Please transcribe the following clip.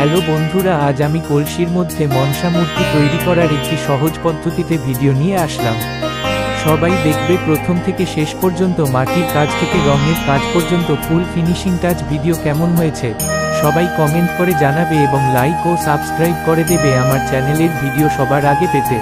Hello বন্ধুরা, আজ আমি কলসির মধ্যে মনসা মূর্তি তৈরি করার একটি সহজ পদ্ধতিতে ভিডিও নিয়ে আসলাম। সবাই দেখবে প্রথম থেকে শেষ পর্যন্ত মাটির কাজ থেকে রঙের কাজ পর্যন্ত ফুল ফিনিশিং টাচ ভিডিও কেমন হয়েছে, সবাই কমেন্ট করে জানাবে এবং লাইক ও সাবস্ক্রাইব করে দেবে আমার চ্যানেলের ভিডিও সবার আগে পেতে।